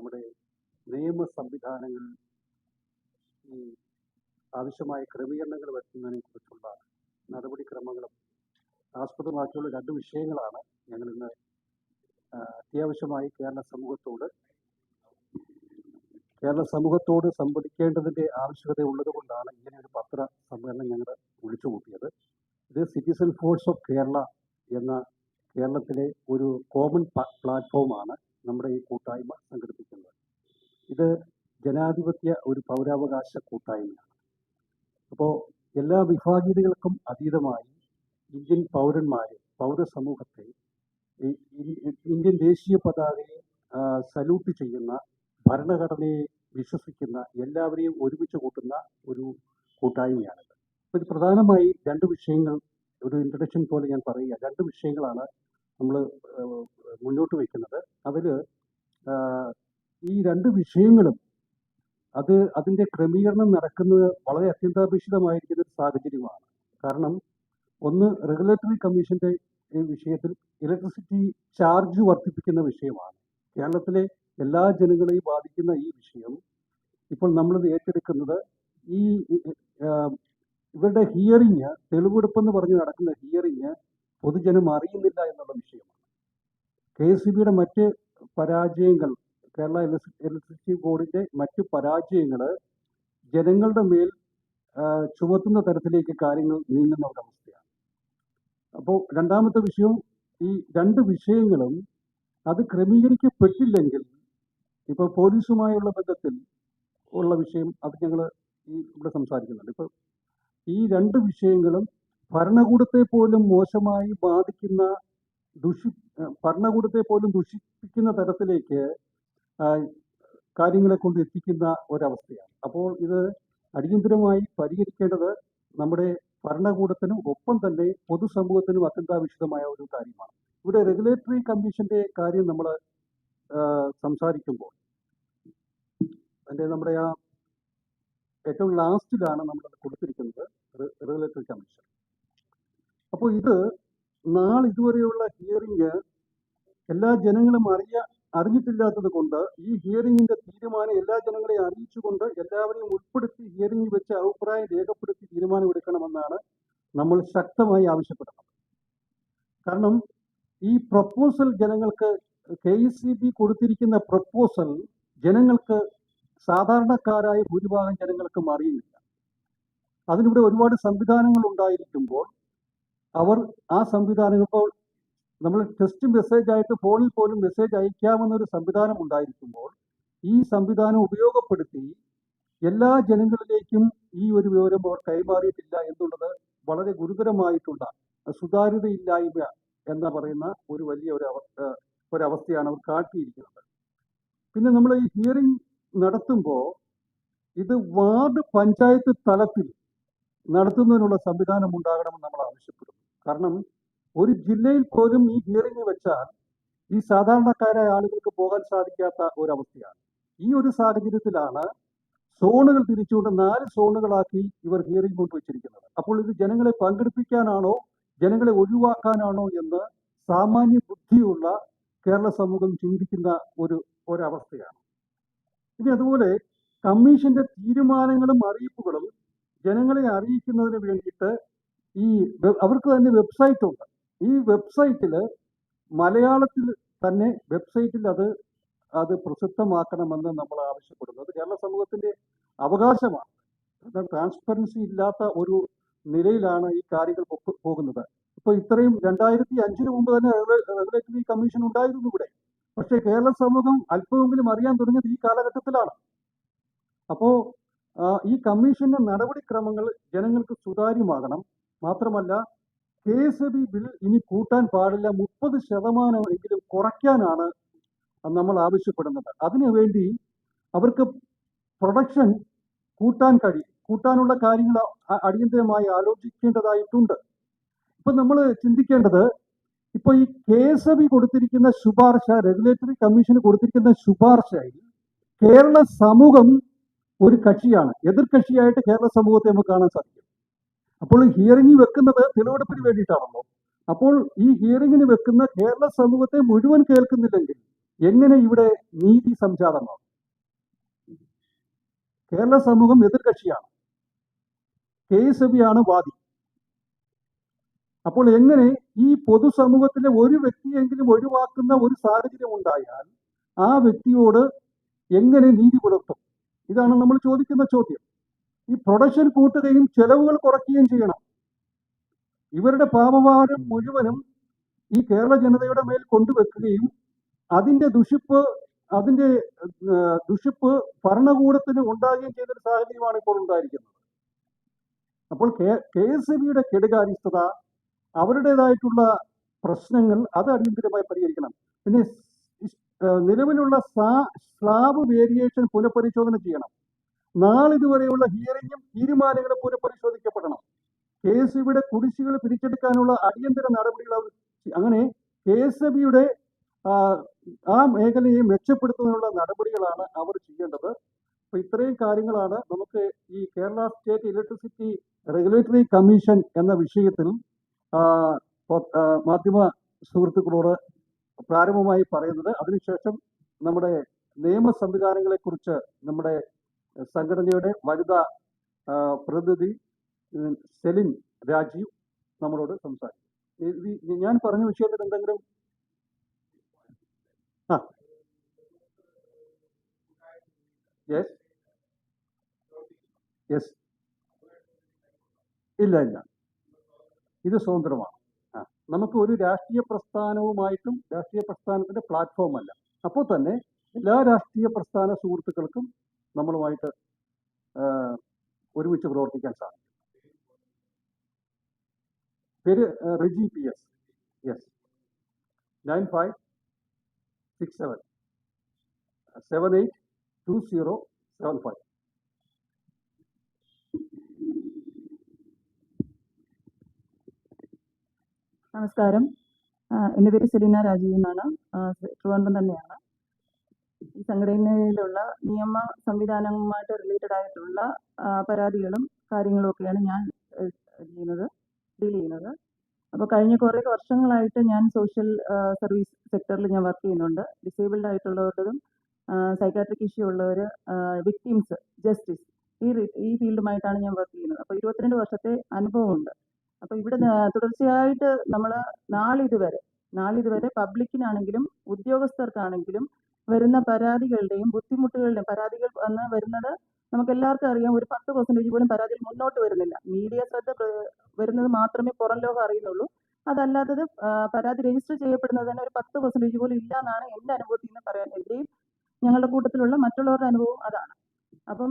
നമ്മുടെ നിയമ സംവിധാനങ്ങൾ ആവശ്യമായ ക്രമീകരണങ്ങൾ വരുത്തുന്നതിനെ കുറിച്ചുള്ള നടപടിക്രമങ്ങളും ആസ്പദമാക്കിയുള്ള രണ്ട് വിഷയങ്ങളാണ് ഞങ്ങൾ ഇന്ന് അത്യാവശ്യമായി കേരള സമൂഹത്തോട് കേരള സമൂഹത്തോട് സംവദിക്കേണ്ടതിന്റെ ആവശ്യകത ഉള്ളത് കൊണ്ടാണ് ഇങ്ങനെ ഒരു പത്ര സമ്മേളനം ഞങ്ങൾ വിളിച്ചു കൂട്ടിയത് ഇത് സിറ്റിസൺ ഫോഴ്സ് ഓഫ് കേരള എന്ന കേരളത്തിലെ ഒരു കോമൺ പ്ലാറ്റ്ഫോമാണ്. നമ്മുടെ ഈ കൂട്ടായ്മ സംഘടിപ്പിക്കുന്നത്. ഇത് ജനാധിപത്യ ഒരു പൗരാവകാശ കൂട്ടായ്മയാണ്. അപ്പോൾ എല്ലാ വിഭാഗീയതകൾക്കും അതീതമായി ഇന്ത്യൻ പൗരന്മാരെ പൗരസമൂഹത്തെ ഇന്ത്യൻ ദേശീയ പതാകയെ സല്യൂട്ട് ചെയ്യുന്ന ഭരണഘടനയെ വിശ്വസിക്കുന്ന എല്ലാവരെയും ഒരുമിച്ച് കൂട്ടുന്ന ഒരു കൂട്ടായ്മയാണിത്. അപ്പോൾ ഇത് പ്രധാനമായി രണ്ട് വിഷയങ്ങൾ ഒരു ഇൻട്രഡക്ഷൻ പോലെ ഞാൻ പറയുക രണ്ട് വിഷയങ്ങളാണ് നമ്മൾ മുന്നോട്ട് വയ്ക്കുന്നത് അതിൽ ഈ രണ്ട് വിഷയങ്ങളും അത് അതിന്റെ ക്രമീകരണം നടക്കുന്നത് വളരെ അത്യന്താപേക്ഷിതമായിരിക്കുന്ന ഒരു സാഹചര്യമാണ്. കാരണം ഒന്ന് റെഗുലേറ്ററി കമ്മീഷന്റെ വിഷയത്തിൽ ഇലക്ട്രിസിറ്റി ചാർജ് വർദ്ധിപ്പിക്കുന്ന വിഷയമാണ്. കേരളത്തിലെ എല്ലാ ജനങ്ങളെയും ബാധിക്കുന്ന ഈ വിഷയം. ഇപ്പോൾ നമ്മളിത് ഏറ്റെടുക്കുന്നത് ഈ ഇവരുടെ ഹിയറിങ് തെളിവെടുപ്പെന്ന് പറഞ്ഞ് നടക്കുന്ന ഹിയറിങ് പൊതുജനം അറിയുന്നില്ല എന്നുള്ള വിഷയമാണ്. കെ എസ് സി ബിയുടെ മറ്റ് പരാജയങ്ങൾ കേരള ഇലക്ട്രിസിറ്റി ബോർഡിന്റെ മറ്റ് പരാജയങ്ങൾ ജനങ്ങളുടെ മേൽ ചുമത്തുന്ന തരത്തിലേക്ക് കാര്യങ്ങൾ നീങ്ങുന്ന ഒരവസ്ഥയാണ്. അപ്പോൾ രണ്ടാമത്തെ വിഷയം ഈ രണ്ട് വിഷയങ്ങളും അത് ക്രമീകരിക്കപ്പെട്ടില്ലെങ്കിൽ ഇപ്പോൾ പോലീസുമായുള്ള ബന്ധത്തിൽ ഉള്ള വിഷയം അത് ഞങ്ങൾ ഈ ഇവിടെ സംസാരിക്കുന്നുണ്ട്. ഇപ്പോൾ ഈ രണ്ട് വിഷയങ്ങളും ഭരണകൂടത്തെ പോലും മോശമായി ബാധിക്കുന്ന ദുഷി ഭരണകൂടത്തെ പോലും ദുഷിപ്പിക്കുന്ന തരത്തിലേക്ക് കാര്യങ്ങളെ കൊണ്ട് എത്തിക്കുന്ന ഒരവസ്ഥയാണ്. അപ്പോൾ ഇത് അടിയന്തരമായി പരിഹരിക്കേണ്ടത് നമ്മുടെ ഭരണകൂടത്തിനും ഒപ്പം തന്നെ പൊതുസമൂഹത്തിനും അത്യന്താപേക്ഷിതമായ ഒരു കാര്യമാണ്. ഇവിടെ റെഗുലേറ്ററി കമ്മീഷന്റെ കാര്യം നമ്മൾ സംസാരിക്കുമ്പോൾ അതിന്റെ നമ്മുടെ ആ ഏറ്റവും ലാസ്റ്റിലാണ് നമ്മളത് കൊടുത്തിരിക്കുന്നത് റെഗുലേറ്ററി കമ്മീഷൻ. അപ്പോൾ ഇത് നാളെ ഇതുവരെയുള്ള ഹിയറിംഗ് എല്ലാ ജനങ്ങളും അറിയ അറിഞ്ഞിട്ടില്ലാത്തത് കൊണ്ട് ഈ ഹിയറിംഗിന്റെ തീരുമാനം എല്ലാ ജനങ്ങളെയും അറിയിച്ചുകൊണ്ട് എല്ലാവരെയും ഉൾപ്പെടുത്തി ഹിയറിംഗ് വെച്ച് അഭിപ്രായം രേഖപ്പെടുത്തി തീരുമാനമെടുക്കണമെന്നാണ് നമ്മൾ ശക്തമായി ആവശ്യപ്പെടുന്നത്. കാരണം ഈ പ്രപ്പോസൽ ജനങ്ങൾക്ക് കെ സി ബി കൊടുത്തിരിക്കുന്ന പ്രപ്പോസൽ ജനങ്ങൾക്ക് സാധാരണക്കാരായ ഭൂരിഭാഗം ജനങ്ങൾക്കും അറിയുന്നില്ല. അതിനിവിടെ ഒരുപാട് സംവിധാനങ്ങൾ ഉണ്ടായിരിക്കുമ്പോൾ അവർ ആ സംവിധാനങ്ങൾ ഇപ്പോൾ നമ്മൾ ടെസ്റ്റ് മെസ്സേജ് ആയിട്ട് ഫോണിൽ പോലും മെസ്സേജ് അയക്കാമെന്നൊരു സംവിധാനം ഉണ്ടായിരിക്കുമ്പോൾ ഈ സംവിധാനം ഉപയോഗപ്പെടുത്തി എല്ലാ ജനങ്ങളിലേക്കും ഈ ഒരു വിവരം അവർ കൈമാറിയിട്ടില്ല എന്നുള്ളത് വളരെ ഗുരുതരമായിട്ടുള്ള സുതാര്യതയില്ലായ്മ എന്ന് പറയുന്ന ഒരു വലിയ ഒരു ഒരവസ്ഥയാണ് അവർ കാട്ടിയിരിക്കുന്നത്. പിന്നെ നമ്മൾ ഈ ഹിയറിംഗ് നടത്തുമ്പോൾ ഇത് വാർഡ് പഞ്ചായത്ത് തലത്തിൽ നടത്തുന്നതിനുള്ള സംവിധാനം ഉണ്ടാകണമെന്ന് നമ്മൾ ആവശ്യപ്പെടുന്നു. കാരണം ഒരു ജില്ലയിൽ പോലും ഈ ഹിയറിംഗ് വെച്ചാൽ ഈ സാധാരണക്കാരായ ആളുകൾക്ക് പോകാൻ സാധിക്കാത്ത ഒരവസ്ഥയാണ്. ഈ ഒരു സാഹചര്യത്തിലാണ് സോണുകൾ തിരിച്ചുകൊണ്ട് നാല് സോണുകളാക്കി ഇവർ ഹിയറിംഗ് കൊണ്ടുവച്ചിരിക്കുന്നത്. അപ്പോൾ ഇത് ജനങ്ങളെ പങ്കെടുപ്പിക്കാനാണോ ജനങ്ങളെ ഒഴിവാക്കാനാണോ എന്ന് സാമാന്യ ബുദ്ധിയുള്ള കേരള സമൂഹം ചിന്തിക്കുന്ന ഒരു ഒരവസ്ഥയാണ്. ഇനി അതുപോലെ കമ്മീഷന്റെ തീരുമാനങ്ങളും അറിയിപ്പുകളും ജനങ്ങളെ അറിയിക്കുന്നതിന് വേണ്ടിയിട്ട് ഈ അവർക്ക് തന്നെ വെബ്സൈറ്റ് ഉണ്ട്. ഈ വെബ്സൈറ്റിൽ മലയാളത്തിൽ തന്നെ വെബ്സൈറ്റിൽ അത് അത് പ്രസിദ്ധമാക്കണമെന്ന് നമ്മൾ ആവശ്യപ്പെടുന്നത് കേരള സമൂഹത്തിന്റെ അവകാശമാണ്. ട്രാൻസ്പെറൻസി ഇല്ലാത്ത ഒരു നിലയിലാണ് ഈ കാര്യങ്ങൾ പോകുന്നത്. ഇപ്പൊ ഇത്രയും രണ്ടായിരത്തി അഞ്ചിന് മുമ്പ് തന്നെ റെഗുലേറ്ററി കമ്മീഷൻ ഉണ്ടായിരുന്നു ഇവിടെ. പക്ഷെ കേരള സമൂഹം അല്പമെങ്കിലും അറിയാൻ തുടങ്ങിയത് ഈ കാലഘട്ടത്തിലാണ്. അപ്പോ ഈ കമ്മീഷന്റെ നടപടിക്രമങ്ങൾ ജനങ്ങൾക്ക് സുതാര്യമാകണം. മാത്രമല്ല കെ എസ് ബി ബിൽ ഇനി കൂട്ടാൻ പാടില്ല. മുപ്പത് ശതമാനമെങ്കിലും കുറയ്ക്കാനാണ് നമ്മൾ ആവശ്യപ്പെടുന്നത്. അതിനുവേണ്ടി അവർക്ക് പ്രൊഡക്ഷൻ കൂട്ടാൻ കഴിയും. കൂട്ടാനുള്ള കാര്യങ്ങൾ അടിയന്തരമായി ആലോചിക്കേണ്ടതായിട്ടുണ്ട്. ഇപ്പൊ നമ്മൾ ചിന്തിക്കേണ്ടത് ഇപ്പൊ ഈ കെ എസ് ബി കൊടുത്തിരിക്കുന്ന ശുപാർശ റെഗുലേറ്ററി കമ്മീഷന് കൊടുത്തിരിക്കുന്ന ശുപാർശയിൽ കേരള സമൂഹം ഒരു കക്ഷിയാണ്. എതിർ കക്ഷിയായിട്ട് കേരള സമൂഹത്തെ നമുക്ക് കാണാൻ സാധിക്കും. അപ്പോൾ ഹിയറിംഗ് വെക്കുന്നത് തെളിവെടുപ്പിന് വേണ്ടിയിട്ടാണല്ലോ. അപ്പോൾ ഈ ഹിയറിംഗിന് വെക്കുന്ന കേരള സമൂഹത്തെ മുഴുവൻ കേൾക്കുന്നില്ലെങ്കിൽ എങ്ങനെ ഇവിടെ നീതി സംജാതമാകും? കേരള സമൂഹം എതിർകക്ഷിയാണ്. കെ എസ് ആണ് വാദി. അപ്പോൾ എങ്ങനെ ഈ പൊതുസമൂഹത്തിലെ ഒരു വ്യക്തിയെങ്കിലും ഒഴിവാക്കുന്ന ഒരു സാഹചര്യം ഉണ്ടായാൽ ആ വ്യക്തിയോട് എങ്ങനെ നീതി പുലർത്തും? ഇതാണ് നമ്മൾ ചോദിക്കുന്ന ചോദ്യം. ഈ പ്രൊഡക്ഷൻ കൂട്ടുകയും ചെലവുകൾ കുറയ്ക്കുകയും ചെയ്യണം. ഇവരുടെ പാപഭാരം മുഴുവനും ഈ കേരള ജനതയുടെ മേൽ കൊണ്ടുവെക്കുകയും അതിന്റെ ദുഷിപ്പ് അതിന്റെ ദുഷിപ്പ് ഭരണകൂടത്തിന് ഉണ്ടാകുകയും ചെയ്തൊരു സാഹചര്യമാണ് ഇപ്പോൾ ഉണ്ടായിരിക്കുന്നത്. അപ്പോൾ കെ എസ് ബിയുടെ കെടുകാര്യസ്ഥത അവരുടേതായിട്ടുള്ള പ്രശ്നങ്ങൾ അത് അടിയന്തിരമായി പരിഹരിക്കണം. പിന്നെ നിലവിലുള്ള സ്ലാബ് വേരിയേഷൻ പുനഃപരിശോധന ചെയ്യണം. നാളിതുവരെയുള്ള ഹിയറിംഗും തീരുമാനങ്ങളും പുനഃപരിശോധിക്കപ്പെടണം കെ എസ് ഇവിടെ കുടിശ്ശികൾ പിരിച്ചെടുക്കാനുള്ള അടിയന്തര നടപടികൾ അവർ അങ്ങനെ കെ എസ് ബിയുടെ ആ മേഖലയെ മെച്ചപ്പെടുത്തുന്നതിനുള്ള നടപടികളാണ് അവർ ചെയ്യേണ്ടത്. അപ്പൊ ഇത്രയും കാര്യങ്ങളാണ് നമുക്ക് ഈ Kerala state electricity regulatory commission എന്ന വിഷയത്തിൽ മാധ്യമ സുഹൃത്തുക്കളോട് പ്രാരംഭമായി പറയുന്നത്. അതിനുശേഷം നമ്മുടെ നിയമ സംവിധാനങ്ങളെ കുറിച്ച് നമ്മുടെ സംഘടനയുടെ വനിതാ പ്രതിനിധി സെലിൻ രാജീവ് നമ്മളോട് സംസാരിക്കും. ഞാൻ പറഞ്ഞ വിഷയത്തിൽ എന്തെങ്കിലും? ഇല്ല ഇല്ല. ഇത് സ്വതന്ത്രമാണ്. നമുക്ക് ഒരു രാഷ്ട്രീയ പ്രസ്ഥാനവുമായിട്ടും രാഷ്ട്രീയ പ്രസ്ഥാനത്തിന്റെ പ്ലാറ്റ്ഫോം അല്ല. അപ്പോൾ തന്നെ എല്ലാ രാഷ്ട്രീയ പ്രസ്ഥാന സുഹൃത്തുക്കൾക്കും നമ്മളുമായിട്ട് ഒരുമിച്ച് പ്രവർത്തിക്കാൻ സാധിക്കും. പേര് Riji P S. Yes. Nine five six seven. Seven eight two zero seven five. നമസ്കാരം. എന്റെ പേര് സെലീന രാജീവ് എന്നാണ്. ട്രിവാൻഡ്രം തന്നെയാണ്. സംഘടനയിലുള്ള നിയമ സംവിധാനവുമായിട്ട് റിലേറ്റഡ് ആയിട്ടുള്ള പരാതികളും കാര്യങ്ങളും ഒക്കെയാണ് ഞാൻ ചെയ്യുന്നത് ഡീൽ ചെയ്യുന്നത്. അപ്പോൾ കഴിഞ്ഞ കുറേ വർഷങ്ങളായിട്ട് ഞാൻ സോഷ്യൽ സർവീസ് സെക്ടറിൽ ഞാൻ വർക്ക് ചെയ്യുന്നുണ്ട്. ഡിസേബിൾഡ് ആയിട്ടുള്ളവരുടെ സൈക്കാട്രിക് ഇഷ്യൂ ഉള്ളവർ വിക്ടിംസ് ജസ്റ്റിസ് ഈ ഈ ഫീൽഡുമായിട്ടാണ് ഞാൻ വർക്ക് ചെയ്യുന്നത്. അപ്പോൾ ഇരുപത്തിരണ്ട് വർഷത്തെ അനുഭവമുണ്ട്. അപ്പോൾ ഇവിടെ തുടർച്ചയായിട്ട് നമ്മൾ നാളിതുവരെ നാളിതുവരെ പബ്ലിക്കിനാണെങ്കിലും ഉദ്യോഗസ്ഥർക്കാണെങ്കിലും വരുന്ന പരാതികളുടെയും ബുദ്ധിമുട്ടുകളുടെയും പരാതികൾ വന്ന് വരുന്നത് നമുക്ക് എല്ലാവർക്കും അറിയാം. ഒരു പത്ത് പെർസെന്റേജ് പോലും പരാതിയിൽ മുന്നോട്ട് വരുന്നില്ല. മീഡിയ ശ്രദ്ധ വരുന്നത് മാത്രമേ പുറം ലോകം അറിയുന്നുള്ളൂ. അതല്ലാത്തത് പരാതി രജിസ്റ്റർ ചെയ്യപ്പെടുന്നത് തന്നെ ഒരു പത്ത് പെർസെന്റേജ് പോലും ഇല്ല എന്നാണ് എന്റെ അനുഭവത്തിൽ നിന്ന് പറയാൻ എന്റെയും ഞങ്ങളുടെ കൂട്ടത്തിലുള്ള മറ്റുള്ളവരുടെ അനുഭവം അതാണ്. അപ്പം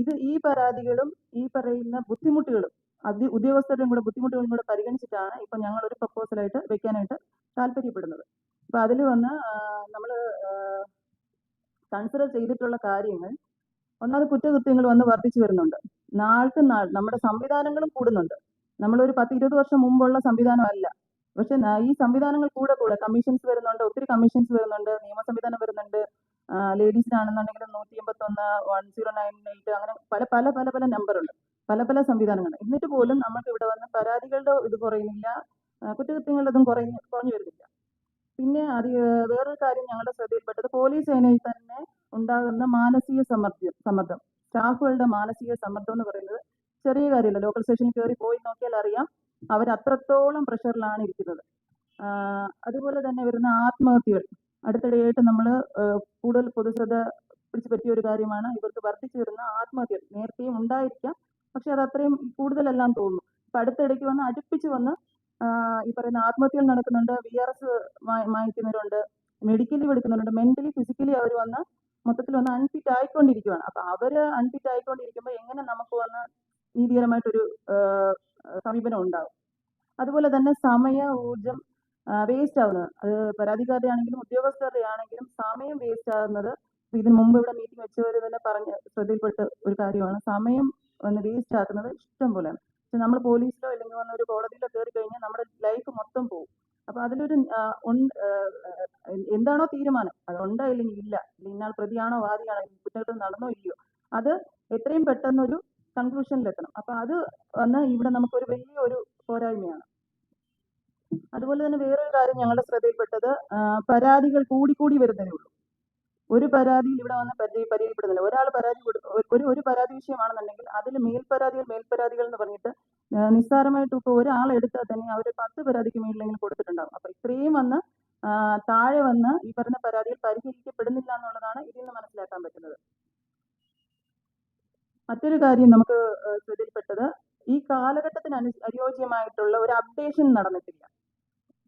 ഇത് ഈ പരാതികളും ഈ പറയുന്ന ബുദ്ധിമുട്ടുകളും അത് ഉദ്യോഗസ്ഥരുടെയും കൂടെ ബുദ്ധിമുട്ടുകളും കൂടെ പരിഗണിച്ചിട്ടാണ് ഇപ്പം ഞങ്ങൾ ഒരു പ്രപ്പോസലായിട്ട് വെക്കാനായിട്ട് താല്പര്യപ്പെടുന്നത്. അപ്പം അതിൽ വന്ന് നമ്മൾ കൺസിഡർ ചെയ്തിട്ടുള്ള കാര്യങ്ങൾ ഒന്നാമത് കുറ്റകൃത്യങ്ങൾ വന്ന് വർദ്ധിച്ചു വരുന്നുണ്ട്. നാൾക്ക് നാൾ നമ്മുടെ സംവിധാനങ്ങളും കൂടുന്നുണ്ട്. നമ്മളൊരു പത്ത് ഇരുപത് വർഷം മുമ്പുള്ള സംവിധാനമല്ല. പക്ഷെ ഈ സംവിധാനങ്ങൾ കൂടെ കൂടെ കമ്മീഷൻസ് വരുന്നുണ്ട് ഒത്തിരി കമ്മീഷൻസ് വരുന്നുണ്ട് നിയമ സംവിധാനം വരുന്നുണ്ട്. ലേഡീസിനാണെന്നുണ്ടെങ്കിലും നൂറ്റി എൺപത്തൊന്ന് വൺ സീറോ നയൻ എയ്റ്റ് അങ്ങനെ പല പല പല പല നമ്പറുണ്ട് പല പല സംവിധാനങ്ങൾ എന്നിട്ട് പോലും നമുക്ക് ഇവിടെ വന്ന് പരാതികളുടെ ഇത് കുറയുന്നില്ല കുറ്റകൃത്യങ്ങളുടെ ഇതും കുറയുന്നു കുറഞ്ഞു വരുന്നില്ല. പിന്നെ അത് വേറൊരു കാര്യം ഞങ്ങളുടെ ശ്രദ്ധയിൽപ്പെട്ടത് പോലീസ് സേനയിൽ തന്നെ ഉണ്ടാകുന്ന മാനസിക സമ്മർദ്ദം സമ്മർദ്ദം. സ്റ്റാഫുകളുടെ മാനസിക സമ്മർദ്ദം എന്ന് പറയുന്നത് ചെറിയ കാര്യമല്ല. ലോക്കൽ സ്റ്റേഷനിൽ കയറി പോയി നോക്കിയാൽ അറിയാം അവർ അത്രത്തോളം പ്രഷറിലാണ് ഇരിക്കുന്നത്. അതുപോലെ തന്നെ വരുന്ന ആത്മഹത്യകൾ. അടുത്തിടെയായിട്ട് നമ്മൾ കൂടുതൽ പൊതുശ്രദ്ധ പിടിച്ചു പറ്റിയ ഒരു കാര്യമാണ് ഇവർക്ക് വർദ്ധിച്ചു വരുന്ന ആത്മഹത്യകൾ. നേരത്തെയും ഉണ്ടായിരിക്കാം. പക്ഷെ അത് അത്രയും കൂടുതലെല്ലാം തോന്നുന്നു. അടുത്തിടയ്ക്ക് വന്ന് അടുപ്പിച്ച് വന്ന് ഈ പറയുന്ന ആത്മഹത്യകൾ നടക്കുന്നുണ്ട് വി ആർ എസ് വാങ്ങിക്കുന്നവരുണ്ട് മെഡിക്കലി എടുക്കുന്നവരുണ്ട് മെന്റലി ഫിസിക്കലി അവർ വന്ന് മൊത്തത്തിൽ ഒന്ന് അൺഫിറ്റ് ആയിക്കൊണ്ടിരിക്കുകയാണ് അപ്പൊ അവർ അൺഫിറ്റ് ആയിക്കൊണ്ടിരിക്കുമ്പോൾ എങ്ങനെ നമുക്ക് വന്ന് നീതികരമായിട്ടൊരു സമീപനം ഉണ്ടാവും? അതുപോലെ തന്നെ സമയ ഊർജം വേസ്റ്റ് ആവുന്നത്. അത് പരാതിക്കാരുടെ ആണെങ്കിലും ഉദ്യോഗസ്ഥരുടെ ആണെങ്കിലും സമയം വേസ്റ്റ് ആകുന്നത് ഇതിന് മുമ്പ് ഇവിടെ മീറ്റിംഗ് വെച്ചവർ തന്നെ പറഞ്ഞ് ശ്രദ്ധയിൽപ്പെട്ട ഒരു കാര്യമാണ്. സമയം ഒന്ന് വേസ്റ്റ് ആക്കുന്നത് ഇഷ്ടം പോലെയാണ്. പക്ഷെ നമ്മൾ പോലീസിലോ അല്ലെങ്കിൽ വന്ന ഒരു കോടതിയിലോ കയറി കഴിഞ്ഞാൽ നമ്മുടെ ലൈഫ് മൊത്തം പോകും അപ്പൊ അതിലൊരു എന്താണോ തീരുമാനം? അത് ഉണ്ടോ ഇല്ലെങ്കിൽ ഇല്ല? ഇന്ന പ്രതിയാണോ വാദിയാണോ കുറ്റകൃത്യം നടന്നോ ഇല്ലയോ? അത് എത്രയും പെട്ടെന്നൊരു കൺക്ലൂഷനിലെത്തണം. അപ്പൊ അത് വന്ന് ഇവിടെ നമുക്കൊരു വലിയ ഒരു പോരായ്മയാണ്. അതുപോലെ തന്നെ വേറൊരു കാര്യം ഞങ്ങളുടെ ശ്രദ്ധയിൽപ്പെട്ടത് പരാതികൾ കൂടിക്കൂടി വരുന്നതേ ഉള്ളൂ. ഒരു പരാതിയിൽ ഇവിടെ വന്ന് പരി പരിചയപ്പെടുന്നില്ല ഒരാൾ പരാതി ഒരു- ഒരു പരാതി വിഷയമാണെന്നുണ്ടെങ്കിൽ അതിൽ മേൽപരാതികൾ മേൽപരാതികൾ എന്ന് പറഞ്ഞിട്ട് നിസ്സാരമായിട്ട് ഇപ്പോൾ ഒരാൾ എടുത്താൽ തന്നെ അവർ പത്ത് പരാതിക്ക് മേളിലെങ്കിലും കൊടുത്തിട്ടുണ്ടാകും അപ്പൊ ഇത്രയും വന്ന് താഴെ വന്ന് ഈ പറഞ്ഞ പരാതികൾ പരിഹരിക്കപ്പെടുന്നില്ല എന്നുള്ളതാണ് ഇതിൽ നിന്ന് മനസ്സിലാക്കാൻ പറ്റുന്നത്. മറ്റൊരു കാര്യം നമുക്ക് ശ്രദ്ധയിൽപ്പെട്ടത് ഈ കാലഘട്ടത്തിന് അനു അനുയോജ്യമായിട്ടുള്ള ഒരു അപ്ഡേഷൻ നടന്നിട്ടില്ല.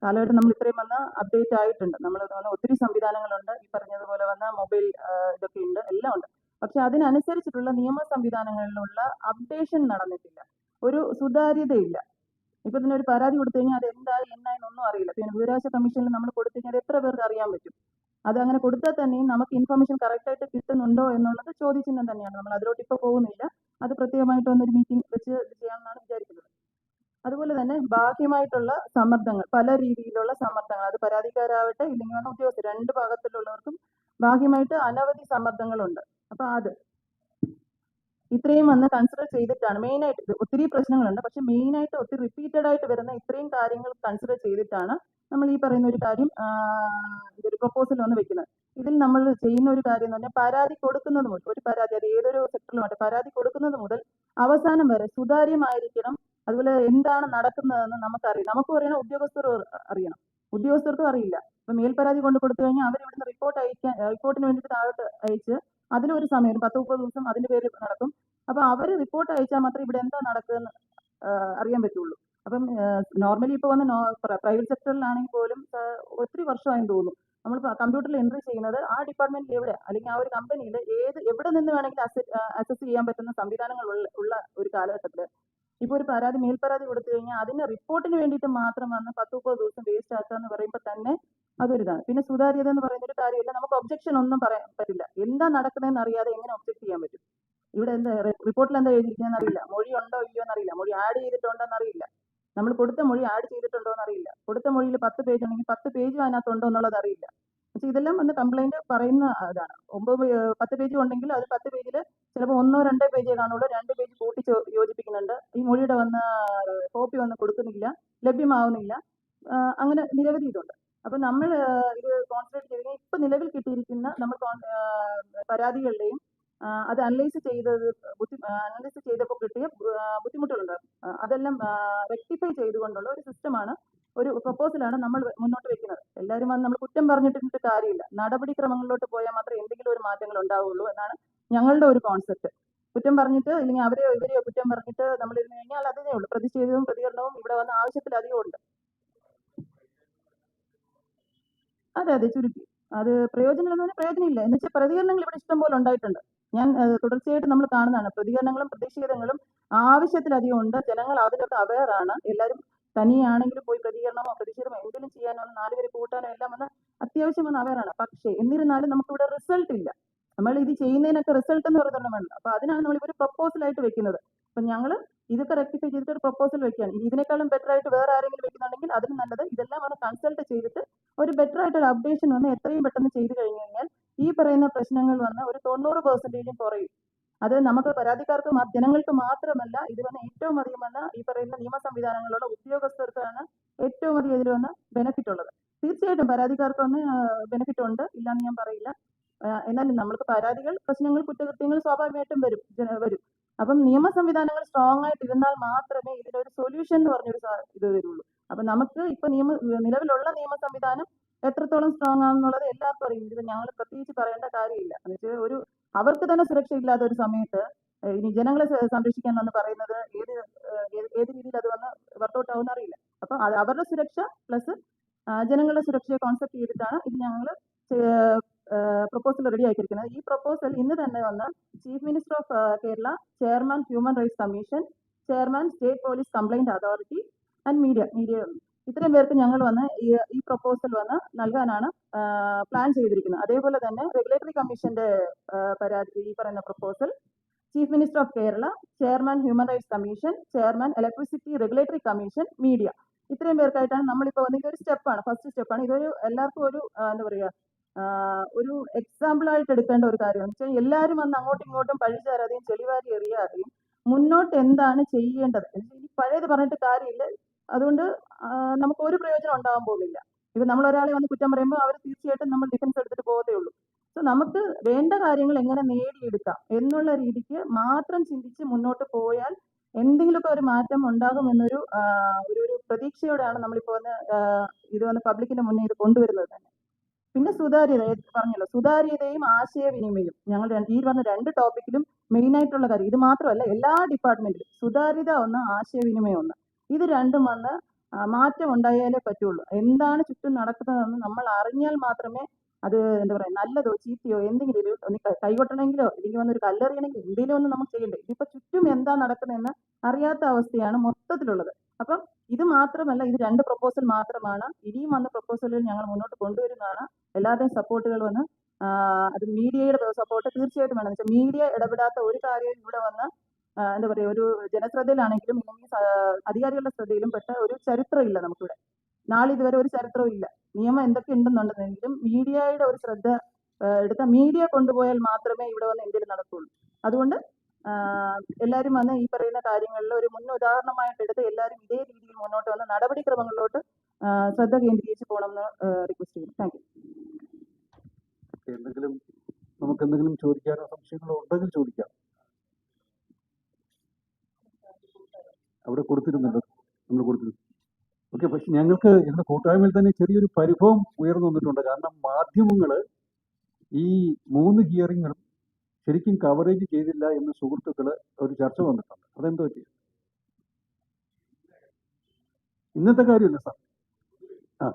കാലഘട്ടം നമ്മൾ ഇത്രയും വന്ന് അപ്ഡേറ്റ് ആയിട്ടുണ്ട്. നമ്മൾ ഒത്തിരി സംവിധാനങ്ങളുണ്ട്. ഈ പറഞ്ഞതുപോലെ വന്ന മൊബൈൽ ഇതൊക്കെ ഉണ്ട്. എല്ലാം ഉണ്ട്. പക്ഷെ അതിനനുസരിച്ചിട്ടുള്ള നിയമ സംവിധാനങ്ങളിലുള്ള അപ്ഡേഷൻ നടന്നിട്ടില്ല. ഒരു സുതാര്യതയില്ല. ഇപ്പൊ തന്നെ ഒരു പരാതി കൊടുത്തു കഴിഞ്ഞാൽ അത് എന്തായി എന്നായി എന്നൊന്നും അറിയില്ല. പിന്നെ വിവരാവകാശ കമ്മീഷനിൽ നമ്മൾ കൊടുത്തു കഴിഞ്ഞാൽ എത്ര പേർക്ക് അറിയാൻ പറ്റും? അത് അങ്ങനെ കൊടുത്താൽ തന്നെയും നമുക്ക് ഇൻഫർമേഷൻ കറക്റ്റ് ആയിട്ട് കിട്ടുന്നുണ്ടോ എന്നുള്ളത് ചോദ്യചിഹ്നം തന്നെയാണ്. നമ്മൾ അതിലോട്ട് ഇപ്പോൾ പോകുന്നില്ല. അത് പ്രത്യേകമായിട്ട് വന്നൊരു മീറ്റിംഗ് വെച്ച് ചെയ്യാമെന്നാണ് വിചാരിക്കുന്നത്. അതുപോലെ തന്നെ ബാഹ്യമായിട്ടുള്ള സമ്മർദ്ദങ്ങൾ പല രീതിയിലുള്ള സമ്മർദ്ദങ്ങൾ അത് പരാതിക്കാരാവട്ടെ ഇല്ലെങ്കിൽ ഉദ്യോഗസ്ഥർ രണ്ട് ഭാഗത്തിലുള്ളവർക്കും ബാഹ്യമായിട്ട് അനവധി സമ്മർദ്ദങ്ങളുണ്ട്. അപ്പൊ അത്. ഇത്രയും വന്ന് കൺസിഡർ ചെയ്തിട്ടാണ് മെയിൻ ആയിട്ട് ഒത്തിരി പ്രശ്നങ്ങളുണ്ട്. പക്ഷെ മെയിൻ ആയിട്ട് ഒത്തിരി റിപ്പീറ്റഡ് ആയിട്ട് വരുന്ന ഇത്രയും കാര്യങ്ങൾ കൺസിഡർ ചെയ്തിട്ടാണ് നമ്മൾ ഈ പറയുന്ന ഒരു കാര്യം ഇതൊരു പ്രപ്പോസൽ വന്ന് വെക്കുന്നത്. ഇതിൽ നമ്മൾ ചെയ്യുന്ന ഒരു കാര്യം എന്ന് പറഞ്ഞാൽ പരാതി കൊടുക്കുന്നത് മുതൽ ഒരു പരാതി അത് ഏതൊരു സെക്ടറിലുമായിട്ട് പരാതി കൊടുക്കുന്നത് മുതൽ അവസാനം വരെ സുതാര്യമായിരിക്കണം. അതുപോലെ എന്താണ് നടക്കുന്നതെന്ന് നമുക്കറിയാം. നമുക്ക് പറയണം ഉദ്യോഗസ്ഥർ അറിയണം. ഉദ്യോഗസ്ഥർക്കും അറിയില്ല. ഇപ്പൊ മേൽപരാതി കൊണ്ട് കൊടുത്തു കഴിഞ്ഞാൽ അവർ ഇവിടുന്ന് റിപ്പോർട്ട് അയക്കാൻ റിപ്പോർട്ടിന് വേണ്ടിയിട്ട് താഴോട്ട് അയച്ച് അതിലൊരു സമയം പത്ത് മുപ്പത് ദിവസം അതിന്റെ പേരിൽ നടക്കും. അപ്പൊ അവർ റിപ്പോർട്ട് അയച്ചാൽ മാത്രമേ ഇവിടെ എന്താ നടക്കുന്നത് അറിയാൻ പറ്റുള്ളൂ. അപ്പം നോർമലി ഇപ്പൊ വന്ന് പ്രൈവറ്റ് സെക്ടറിലാണെങ്കിൽ പോലും ഒത്തിരി വർഷമായെന്ന് തോന്നുന്നു. നമ്മൾ കമ്പ്യൂട്ടറിൽ എൻട്രി ചെയ്യുന്നത് ആ ഡിപ്പാർട്ട്മെന്റിൽ എവിടെ? അല്ലെങ്കിൽ ആ ഒരു കമ്പനിയിൽ ഏത് എവിടെ നിന്ന് വേണമെങ്കിലും അസസ് ചെയ്യാൻ പറ്റുന്ന സംവിധാനങ്ങൾ ഉള്ള ഉള്ള ഒരു കാലഘട്ടത്തിൽ ഇപ്പോൾ ഒരു പരാതി മേൽപരാതി കൊടുത്തു കഴിഞ്ഞാൽ അതിന് റിപ്പോർട്ടിന് വേണ്ടിയിട്ട് മാത്രം വന്ന് പത്ത് മുപ്പത് ദിവസം വേസ്റ്റ് ആക്കുക എന്ന് പറയുമ്പോൾ തന്നെ അതൊരിതാണ്. പിന്നെ സുതാര്യത എന്ന് പറയുന്ന ഒരു കാര്യമില്ല. നമുക്ക് ഒബ്ജക്ഷൻ ഒന്നും പറയാൻ പറ്റില്ല. എന്താ നടക്കുന്നതെന്ന് അറിയാതെ എങ്ങനെ ഒബ്ജക്ട് ചെയ്യാൻ പറ്റും? ഇവിടെ എന്താ റിപ്പോർട്ടിൽ എന്താ എഴുതിയിരിക്കുന്നതെന്ന് അറിയില്ല. മൊഴി ഉണ്ടോ ഇല്ലയോ എന്നറിയില്ല. മൊഴി ആഡ് ചെയ്തിട്ടുണ്ടോ എന്നറിയില്ല. നമ്മൾ കൊടുത്ത മൊഴി ആഡ് ചെയ്തിട്ടുണ്ടോ എന്നറിയില്ല. കൊടുത്ത മൊഴിയിൽ പത്ത് പേജ് ഉണ്ടെങ്കിൽ പത്ത് പേജും അതിനകത്തുണ്ടോ എന്നുള്ളത് അറിയില്ല. പക്ഷെ ഇതെല്ലാം വന്ന് കംപ്ലൈന്റ് പറയുന്ന ഇതാണ്. ഒമ്പത് പത്ത് പേജ് ഉണ്ടെങ്കിൽ അത് പത്ത് പേജിൽ ചിലപ്പോൾ ഒന്നോ രണ്ടോ പേജേ കാണുള്ളൂ. രണ്ട് പേജ് കൂട്ടി യോജിപ്പിക്കുന്നുണ്ട്. ഈ മൊഴിയുടെ വന്ന കോപ്പി വന്ന് കൊടുക്കുന്നില്ല. ലഭ്യമാവുന്നില്ല. അങ്ങനെ നിരവധി ഇതുണ്ട്. അപ്പൊ നമ്മൾ ഇത് കോൺസെൻട്രേറ്റ് ചെയ്ത് ഇപ്പൊ നിലവിൽ കിട്ടിയിരിക്കുന്ന നമ്മൾ പരാതികളുടെയും അത് അനലൈസ് ചെയ്തത് അനലൈസ് ചെയ്തപ്പോൾ കിട്ടിയ ബുദ്ധിമുട്ടുകളുണ്ട്. അതെല്ലാം റെക്ടിഫൈ ചെയ്തുകൊണ്ടുള്ള ഒരു സിസ്റ്റമാണ് ഒരു പ്രപ്പോസലാണ് നമ്മൾ മുന്നോട്ട് വെക്കുന്നത്. എല്ലാവരും വന്ന് നമ്മൾ കുറ്റം പറഞ്ഞിട്ട് കാര്യമില്ല. നടപടിക്രമങ്ങളിലോട്ട് പോയാൽ മാത്രമേ എന്തെങ്കിലും ഒരു മാറ്റങ്ങൾ ഉണ്ടാവുള്ളൂ എന്നാണ് ഞങ്ങളുടെ ഒരു കോൺസെപ്റ്റ് കുറ്റം പറഞ്ഞിട്ട് ഇല്ലെങ്കിൽ അവരെയോ ഇവരെയോ കുറ്റം പറഞ്ഞിട്ട് നമ്മൾ ഇരുന്ന് കഴിഞ്ഞാൽ അതേ ഉള്ളൂ. പ്രതിഷേധവും പ്രതികരണവും ഇവിടെ വന്ന ആവശ്യത്തിലധികം ഉണ്ട് അതെ അതെ ചുരുക്കി. അത് പ്രയോജനം എന്ന് പറഞ്ഞാൽ പ്രയോജനമില്ല. എന്ന് വെച്ചാൽ പ്രതികരണങ്ങൾ ഇവിടെ ഇഷ്ടം പോലെ ഉണ്ടായിട്ടുണ്ട്. ഞാൻ തുടർച്ചയായിട്ട് നമ്മൾ കാണുന്നതാണ്. പ്രതികരണങ്ങളും പ്രതിഷേധങ്ങളും ആവശ്യത്തിലധികം ഉണ്ട്. ജനങ്ങൾ അതിലൊക്കെ അവയറാണ് എല്ലാവരും തനിയാണെങ്കിലും പോയി പ്രതികരണമോ പ്രതിഷേധമോ എന്തെങ്കിലും ചെയ്യാനോ നാലുപേരെ കൂട്ടാനോ എല്ലാം വന്ന് അത്യാവശ്യം വന്ന് അവയറാണ് പക്ഷേ എന്നിരുന്നാലും നമുക്കിവിടെ റിസൾട്ട് ഇല്ല. നമ്മൾ ഇത് ചെയ്യുന്നതിനൊക്കെ റിസൾട്ട് എന്ന് പറയുന്നത് വേണ്ട. അപ്പൊ അതിനാണ് നമ്മൾ ഇവർ പ്രപ്പോസൽ ആയിട്ട് വെക്കുന്നത്. അപ്പൊ ഞങ്ങൾ ഇതൊക്കെ റെക്ടിഫൈ ചെയ്തിട്ട് ഒരു പ്രപ്പോസൽ വെക്കുകയാണ്. ഇതിനേക്കാളും ബെറ്റർ ആയിട്ട് വേറെ ആരെങ്കിലും വെക്കുന്നുണ്ടെങ്കിൽ അതിന് നല്ലത് ഇതെല്ലാം വന്ന് കൺസൾട്ട് ചെയ്തിട്ട് ഒരു ബെറ്റർ ആയിട്ട് ഒരു അപ്ഡേഷൻ വന്ന് എത്രയും പെട്ടെന്ന് ചെയ്തു കഴിഞ്ഞു കഴിഞ്ഞാൽ ഈ പറയുന്ന പ്രശ്നങ്ങൾ വന്ന് ഒരു തൊണ്ണൂറ് പെർസെന്റേജും കുറയും. അത് നമുക്ക് പരാതിക്കാർക്ക് ജനങ്ങൾക്ക് മാത്രമല്ല ഇത് വന്ന് ഏറ്റവും അധികം വന്ന ഈ പറയുന്ന നിയമ സംവിധാനങ്ങളുള്ള ഉദ്യോഗസ്ഥർക്കാണ് ഏറ്റവും അധികം ഇതിൽ വന്ന് ബെനിഫിറ്റ് ഉള്ളത്. തീർച്ചയായിട്ടും പരാതിക്കാർക്ക് വന്ന് ബെനിഫിറ്റ് ഉണ്ട്. ഇല്ലാന്ന് ഞാൻ പറയില്ല. എന്നാലും നമ്മൾക്ക് പരാതികൾ പ്രശ്നങ്ങൾ കുറ്റകൃത്യങ്ങൾ സ്വാഭാവികമായിട്ടും വരും വരും. അപ്പം നിയമ സംവിധാനങ്ങൾ സ്ട്രോങ് ആയിട്ട് ഇരുന്നാൽ മാത്രമേ ഇതിനൊരു സൊല്യൂഷൻ എന്ന് പറഞ്ഞൊരു ഇത് വരുള്ളൂ. അപ്പൊ നമുക്ക് ഇപ്പൊ നിയമ നിലവിലുള്ള നിയമ സംവിധാനം എത്രത്തോളം സ്ട്രോങ് ആണെന്നുള്ളത് എല്ലാവർക്കും അറിയും. ഇത് ഞങ്ങൾ പ്രത്യേകിച്ച് പറയേണ്ട കാര്യമില്ല. എന്ന് ഒരു അവർക്ക് തന്നെ സുരക്ഷ ഇല്ലാത്ത ഒരു സമയത്ത് ഇനി ജനങ്ങളെ സംരക്ഷിക്കാൻ എന്ന് പറയുന്നത്. ഏത് ഏത് ഏത് രീതിയിൽ അത് വന്ന് വർക്കൗട്ട് ആവുമെന്ന് അറിയില്ല. അപ്പൊ അവരുടെ സുരക്ഷ പ്ലസ് ജനങ്ങളുടെ സുരക്ഷയെ കോൺസെപ്റ്റ് ചെയ്തിട്ടാണ് ഇത് ഞങ്ങൾ പ്രപ്പോസൽ റെഡി ആക്കിയിരിക്കുന്നത്. ഈ പ്രപ്പോസൽ ഇന്ന് തന്നെ വന്ന് chief minister of Kerala chairman human rights commission chairman state police complaint authority and media media ഇത്രയും പേർക്ക് ഞങ്ങൾ വന്ന് ഈ പ്രപ്പോസൽ വന്ന് നൽകാനാണ് പ്ലാൻ ചെയ്തിരിക്കുന്നത്. അതേപോലെ തന്നെ റെഗുലേറ്ററി കമ്മീഷന്റെ പരാതി ഈ പറയുന്ന proposal chief minister of Kerala chairman human rights commission chairman electricity regulatory commission media ഇത്രയും പേർക്കായിട്ടാണ് നമ്മളിപ്പോൾ വന്നിട്ട് ഒരു സ്റ്റെപ്പാണ് ഫസ്റ്റ് സ്റ്റെപ്പാണ്. ഇതൊരു എല്ലാവർക്കും ഒരു എന്താ പറയുക ഒരു എക്സാമ്പിൾ ആയിട്ട് എടുക്കേണ്ട ഒരു കാര്യമാണ്. വെച്ചാൽ എല്ലാവരും വന്ന് അങ്ങോട്ടും ഇങ്ങോട്ടും പഴിചാരാതെയും ചെളിവാരി എറിയാതെയും മുന്നോട്ട് എന്താണ് ചെയ്യേണ്ടത്? പഴയത് പറഞ്ഞിട്ട് കാര്യമില്ല. അതുകൊണ്ട് നമുക്ക് ഒരു പ്രയോജനം ഉണ്ടാകാൻ പോകുന്നില്ല. ഇപ്പൊ നമ്മൾ ഒരാളെ വന്ന് കുറ്റം പറയുമ്പോൾ അവർ തീർച്ചയായിട്ടും നമ്മൾ ഡിഫൻസ് എടുത്തിട്ട് പോകത്തേ ഉള്ളൂ. സോ നമുക്ക് വേണ്ട കാര്യങ്ങൾ എങ്ങനെ നേടിയെടുക്കാം എന്നുള്ള രീതിക്ക് മാത്രം ചിന്തിച്ച് മുന്നോട്ട് പോയാൽ എന്തെങ്കിലുമൊക്കെ ഒരു മാറ്റം ഉണ്ടാകുമെന്നൊരു ഒരു ഒരു പ്രതീക്ഷയോടെയാണ് നമ്മളിപ്പോ വന്ന് ഇത് വന്ന് പബ്ലിക്കിന്റെ മുന്നേ ഇത് കൊണ്ടുവരുന്നത് തന്നെ. പിന്നെ സുതാര്യത പറഞ്ഞല്ലോ സുതാര്യതയും ആശയവിനിമയവും. ഞങ്ങൾ ഈ പറഞ്ഞ രണ്ട് ടോപ്പിക്കിലും മെയിൻ ആയിട്ടുള്ള കാര്യം ഇത് മാത്രമല്ല എല്ലാ ഡിപ്പാർട്ട്മെന്റിലും സുതാര്യത ഒന്ന് ആശയവിനിമയം ഒന്ന്. ഇത് രണ്ടും വന്ന് മാറ്റം ഉണ്ടായാലേ പറ്റുള്ളൂ. എന്താണ് ചുറ്റും നടക്കുന്നതെന്ന് നമ്മൾ അറിഞ്ഞാൽ മാത്രമേ അത് എന്താ പറയാ നല്ലതോ ചീത്തയോ എന്തെങ്കിലും ഒരു ഒന്ന് കൈകൊട്ടണമെങ്കിലോ അല്ലെങ്കിൽ വന്നൊരു കല്ലെറിയണമെങ്കിലോ എന്തെങ്കിലും ഒന്ന് നമുക്ക് ചെയ്യണ്ടേ. ഇതിപ്പോ ചുറ്റും എന്താ നടക്കുന്നതെന്ന് അറിയാത്ത അവസ്ഥയാണ് മൊത്തത്തിലുള്ളത്. അപ്പം ഇത് മാത്രമല്ല ഇത് രണ്ട് പ്രപ്പോസൽ മാത്രമാണ്. ഇനിയും വന്ന പ്രപ്പോസലുകൾ ഞങ്ങൾ മുന്നോട്ട് കൊണ്ടുവരുന്നതാണ്. എല്ലാവരുടെയും സപ്പോർട്ടുകൾ വന്ന് അത് മീഡിയയുടെ സപ്പോർട്ട് തീർച്ചയായിട്ടും വേണം. മീഡിയ ഇടപെടാത്ത ഒരു കാര്യവും ഇവിടെ വന്ന് എന്താ പറയുക ഒരു ജനശ്രദ്ധയിലാണെങ്കിലും ഇല്ലെങ്കിൽ അധികാരികളുടെ ശ്രദ്ധയിലും പെട്ട ഒരു ചരിത്രമില്ല നമുക്കിവിടെ. നാളിതുവരെ ഒരു ചരിത്രവും ഇല്ല. നിയമം എന്തൊക്കെ ഉണ്ടെന്നുണ്ടെങ്കിലും മീഡിയയുടെ ഒരു ശ്രദ്ധ എടുത്ത മീഡിയ കൊണ്ടുപോയാൽ മാത്രമേ ഇവിടെ വന്ന് എന്തെങ്കിലും നടക്കുള്ളൂ. അതുകൊണ്ട് എല്ലാവരും വന്ന് ഈ പറയുന്ന കാര്യങ്ങളിൽ ഒരു മുൻ ഉദാഹരണമായിട്ട് എടുത്ത് എല്ലാവരും ഇതേ രീതിയിൽ മുന്നോട്ട് വന്ന് നടപടിക്രമങ്ങളിലോട്ട് ശ്രദ്ധ കേന്ദ്രീകരിച്ച് പോകണമെന്ന് റിക്വസ്റ്റ് ചെയ്യുന്നു. താങ്ക് യു എന്തെങ്കിലും നമുക്ക് എന്തെങ്കിലും ചോദിക്കാനോ സംശയങ്ങളോ ഉണ്ടെങ്കിൽ ചോദിക്കാം. അവിടെ കൊടുത്തിരുന്നുണ്ട്. നമ്മൾ കൊടുത്തിരുന്നു. ഓക്കെ പക്ഷെ ഞങ്ങൾക്ക് ഇന്ന് കൂട്ടായ്മയിൽ തന്നെ ചെറിയൊരു പരിഭവം ഉയർന്നു വന്നിട്ടുണ്ട്. കാരണം മാധ്യമങ്ങൾ ഈ മൂന്ന് ഹിയറിങ്ങുകളും ശരിക്കും കവറേജ് ചെയ്തില്ല എന്ന് സുഹൃത്തുക്കൾ ഒരു ചർച്ച വന്നിട്ടുണ്ട്. അതെന്ത് പറ്റി? ഇന്നത്തെ കാര്യമില്ല സാർ. ആ